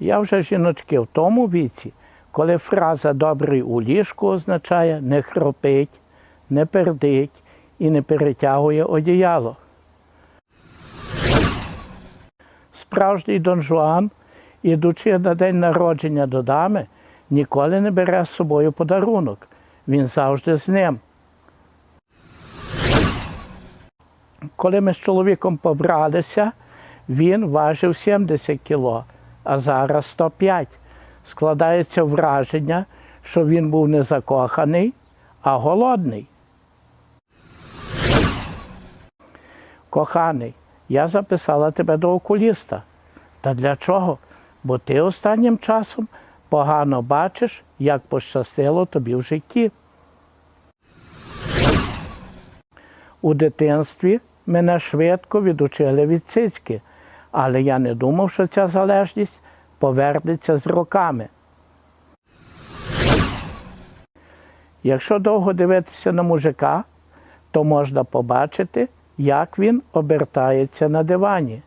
Я вже жіночки в тому віці, коли фраза добрий у ліжку означає не хропить, не пердить і не перетягує одіяло. Справжній Дон Жуан, ідучи на день народження до дами, ніколи не бере з собою подарунок. Він завжди з ним. Коли ми з чоловіком побралися, він важив 70 кіло, а зараз 105. Складається враження, що він був не закоханий, а голодний. Коханий, я записала тебе до окуліста. Та для чого? Бо ти останнім часом погано бачиш, як пощастило тобі в житті. У дитинстві мене швидко відучили від цицьки, але я не думав, що ця залежність повернеться з роками. Якщо довго дивитися на мужика, то можна побачити, як він обертається на дивані.